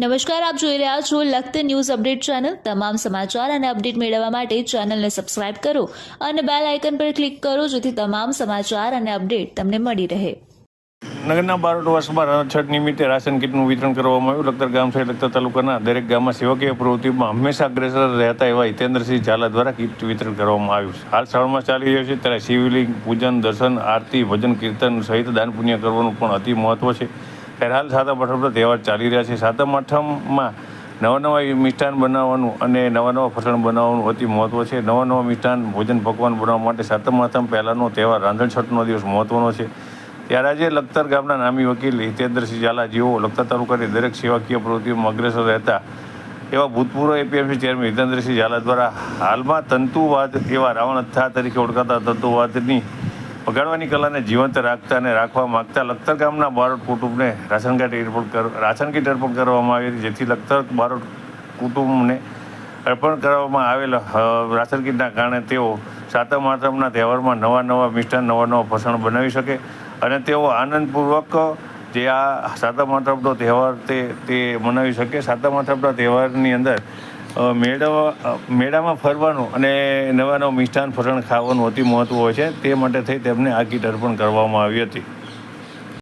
નમસ્કાર, આપ જોઈ રહ્યા છો લખત ન્યૂઝ અપડેટ ચેનલ. તમામ સમાચાર અને અપડેટ મેળવવા માટે ચેનલને સબસ્ક્રાઇબ કરો અને બેલ આઇકન પર ક્લિક કરો જેથી તમામ સમાચાર અને અપડેટ તમને મળી રહે. નગરના બારોટ વર્ષમાં છઠ નિમિત્તે રાશન કીટનું વિતરણ કરવામાં આવ્યું. લખતર ગામ સહિત લખતર તાલુકાના દરેક ગામમાં સેવકીય પ્રવૃત્તિમાં હંમેશા અગ્રેસર રહેતા એવા હિતેન્દ્રસિંહ ઝાલા દ્વારા કીટ વિતરણ કરવામાં આવ્યું હાલ શ્રાવણમાં ચાલી રહ્યો છે, ત્યારે શિવલિંગ, પૂજન, દર્શન, આરતી, ભજન, કીર્તન સહિત દાન પુણ્ય કરવાનું પણ અતિ મહત્વ છે. ત્યારે હાલ સાતમ આઠમનો તહેવાર ચાલી રહ્યા છે. સાતમ આઠમમાં નવા નવા મિષ્ટાન બનાવવાનું અને નવા નવા ફસણ બનાવવાનું અતિ મહત્ત્વ છે. નવા નવા મિષ્ટાન ભોજન પકવાન બનાવવા માટે સાતમ આઠમ પહેલાંનો તહેવાર રાંધણ છઠનો દિવસ મહત્વનો છે. ત્યારે આજે લખતર ગામના નામી વકીલ હિતેન્દ્રસિંહ ઝાલા જેઓ લખતર તાલુકાની દરેક સેવાકીય પ્રવૃત્તિઓમાં અગ્રેસર રહેતા એવા ભૂતપૂર્વ એપીએમસી ચેરમેન હિતેન્દ્રસિંહ ઝાલા દ્વારા હાલમાં તંતુવાદ એવા રાવણ અથા તરીકે ઓળખાતા તંતુવાદની વગાડવાની કલાને જીવંત રાખતા અને રાખવા માગતા લખતર ગામના બારોટ કુટુંબને ration card airport ration kit અર્પણ કરવામાં આવી હતી, જેથી લખતર બારોટ કુટુંબને અર્પણ કરવામાં આવેલ રાશન કીટના કારણે તેઓ સાતમ આઠમના તહેવારમાં નવા નવા મિષ્ટાન નવા નવા ફસણ બનાવી શકે અને તેઓ આનંદપૂર્વક જે આ સાતમ આઠમનો તહેવાર તે મનાવી શકે. સાતમ આઠમના તહેવારની અંદર મેળા મેળામાં ફરવાનું અને નવા નવા મિષ્ટાન ફરણ ખાવાનું અતિ મહત્ત્વ હોય છે. તે માટે થઈ તેમને આ કીટ અર્પણ કરવામાં આવી હતી.